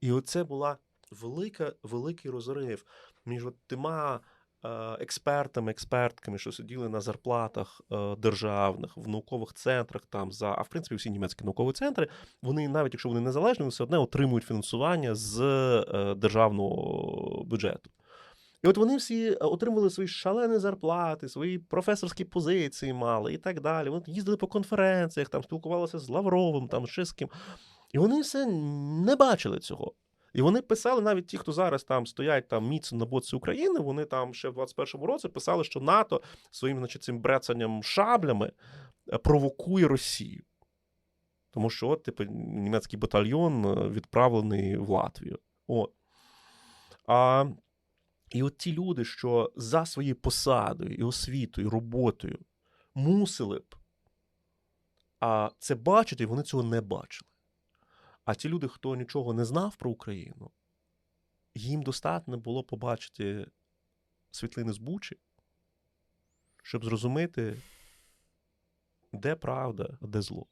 І оце була велика, великий розрив між от тима е, експертами, експертками, що сиділи на зарплатах е, державних в наукових центрах, там за а в принципі всі німецькі наукові центри, вони навіть якщо вони незалежні, вони все одно отримують фінансування з е, державного бюджету. І от вони всі отримували свої шалені зарплати, свої професорські позиції мали і так далі. Вони їздили по конференціях, там спілкувалися з Лавровим, там ще з ким. І вони все не бачили цього. І вони писали, навіть ті, хто зараз там стоять там міцно на боці України, вони там ще в 21-му році писали, що НАТО своїм значить, цим брецанням шаблями е, провокує Росію. Тому що, от, типу, німецький батальйон е, відправлений в Латвію. От. А, і от ті люди, що за своєю посадою, і освітою, і роботою мусили б а, це бачити, і вони цього не бачили. А ті люди, хто нічого не знав про Україну, їм достатньо було побачити світлини з Бучі, щоб зрозуміти, де правда, а де зло.